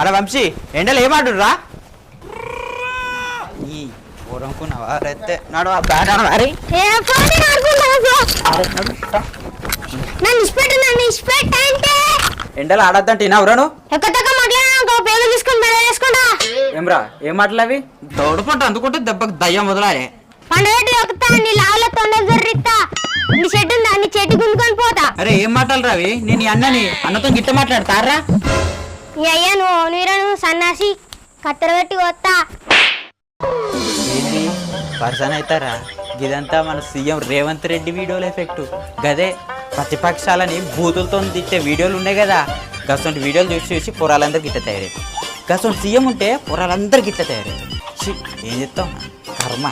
అరే వంశీ ఎండలు ఏమాడురా ఈ ఊరనుకున్నావా రైతే నడు ఆ బ్యాట్ మరి ఏ పోనీ ఆడుకుంటా నన్ను ఇష్టపెట్టు నన్ను ఇష్టపెట్టు అంటే. ఎండలు ఆడొద్దంటే మాట్లాడినా పేరు తీసుకొని వేసుకుంటా. ఏమ్రా ఏం మాటలు అవి? దౌడు పట్టు అందుకుంటే దెబ్బకి దయ్యం వదలాలి. పండగటి దొక్కుతా నీ లావుల తొండ జర్రిస్తా నీ చెట్టు ఉందా? నీ చెట్టు గుంజుకొని పోతా అరే ఏం మాటలు రావి? నేను ఈ అన్నని అన్నతో గిట్ట మాట్లాడతారా అయ్యా నువ్వు నీరను సన్నాసి. కత్తెర పెట్టి వస్తా ఏంది పర్సన్ అవుతారా? ఇదంతా మన సీఎం రేవంత్ రెడ్డి వీడియోల ఎఫెక్ట్. గదే ప్రతిపక్షాలని బూతులతో తిట్టే వీడియోలు ఉన్నాయి కదా. గసంటి వీడియోలు చూసి చూసి పొరాలందరూ గిట్ట తయారయ్యారు. గసంటి సీఎం ఉంటే పొరాలందరూ గిట్ట ఛీ, ఏం చెప్తాం కర్మ.